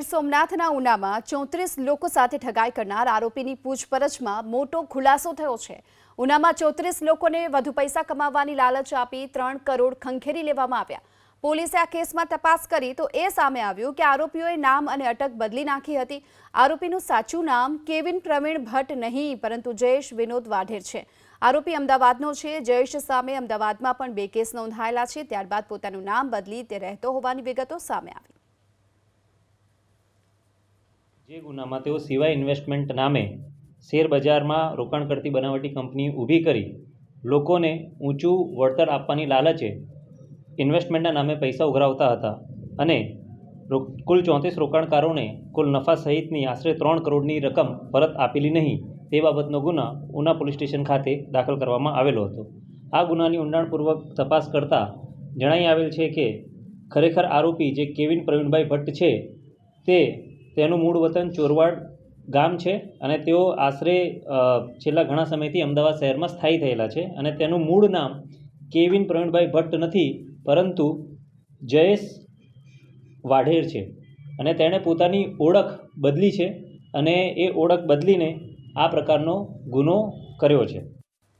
ગીર સોમનાથના ઉનામાં ચોત્રીસ લોકો સાથે ઠગાઈ કરનાર આરોપીની પૂછપરછમાં મોટો ખુલાસો થયો છે. ઉનામાં ચોત્રીસ લોકોને વધુ પૈસા કમાવવાની લાલચ આપી ત્રણ કરોડ ખંખેરી લેવામાં આવ્યા. પોલીસે આ કેસમાં તપાસ કરી તો એ સામે આવ્યું કે આરોપીઓએ નામ અને અટક બદલી નાખી હતી. આરોપીનું સાચું નામ કેવિન પ્રવીણ ભટ્ટ નહીં, પરંતુ જયેશ વિનોદ વાઢેર છે. આરોપી અમદાવાદનો છે. જયેશ સામે અમદાવાદમાં પણ બે કેસ નોંધાયેલા છે. ત્યારબાદ પોતાનું નામ બદલી તે રહેતો હોવાની વિગતો સામે આવી. જે ગુનામાં તેઓ સિવાય ઇન્વેસ્ટમેન્ટ નામે શેરબજારમાં રોકાણ કરતી બનાવટી કંપની ઊભી કરી લોકોને ઊંચું વળતર આપવાની લાલચે ઇન્વેસ્ટમેન્ટના નામે પૈસા ઉઘરાવતા હતા અને કુલ ચોત્રીસ રોકાણકારોને કુલ નફા સહિતની આશરે ત્રણ કરોડની રકમ પરત આપેલી નહીં તે બાબતનો ગુના ઉના પોલીસ સ્ટેશન ખાતે દાખલ કરવામાં આવેલો હતો. આ ગુનાની ઊંડાણપૂર્વક તપાસ કરતાં જણાઈ આવેલ છે કે ખરેખર આરોપી જે કેવિન પ્રવીણભાઈ ભટ્ટ છે તે તેનું મૂળ વતન ચોરવાડ ગામ છે અને તેઓ આશરે છેલ્લા ઘણા સમયથી અમદાવાદ શહેરમાં સ્થાયી થયેલા છે અને તેનું મૂળ નામ કેવિન પ્રવીણભાઈ ભટ્ટ નથી, પરંતુ જયેશ વાઢેર છે. અને તેણે પોતાની ઓળખ બદલી છે અને એ ઓળખ બદલીને આ પ્રકારનો ગુનો કર્યો છે.